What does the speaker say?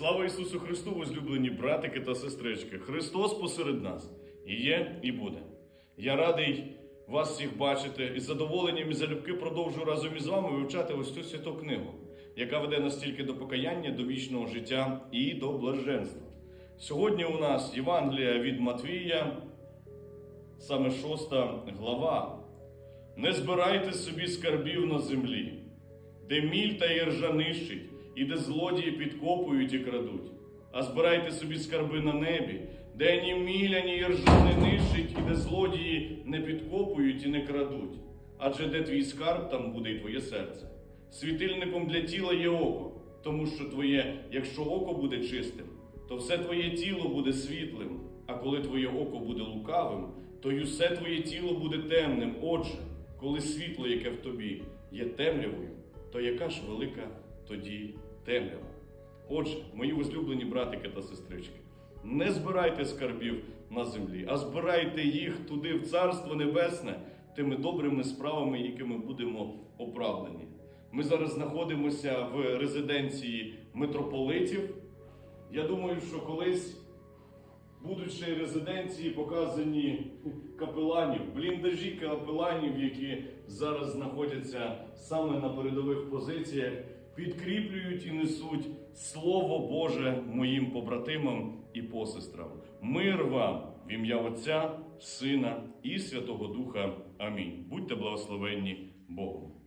Слава Ісусу Христу, возлюблені братики та сестрички! Христос посеред нас і є, і буде. Я радий вас всіх бачити і з задоволенням і залюбки продовжу разом із вами вивчати ось цю святу книгу, яка веде нас тільки до покаяння, до вічного життя і до блаженства. Сьогодні у нас Євангелія від Матвія, саме шоста глава. Не збирайте собі скарбів на землі, де міль та іржа нищить, і де злодії підкопують і крадуть. А збирайте собі скарби на небі, де ні міль, ані іржа не нищить, і де злодії не підкопують і не крадуть. Адже де твій скарб, там буде і твоє серце. Світильником для тіла є око, тому що твоє, якщо око буде чистим, то все твоє тіло буде світлим, а коли твоє око буде лукавим, то й усе твоє тіло буде темним. Отже, коли світло, яке в тобі, є темрявою, то яка ж велика тоді темрява? Отже, мої возлюблені братики та сестрички, не збирайте скарбів на землі, а збирайте їх туди, в Царство Небесне, тими добрими справами, якими будемо оправдані. Ми зараз знаходимося в резиденції митрополитів. Я думаю, що колись й резиденції показані капеланів, бліндажі капеланів, які зараз знаходяться саме на передових позиціях, підкріплюють і несуть Слово Боже моїм побратимам і посестрам. Мир вам в ім'я Отця, Сина і Святого Духа. Амінь. Будьте благословенні Богом.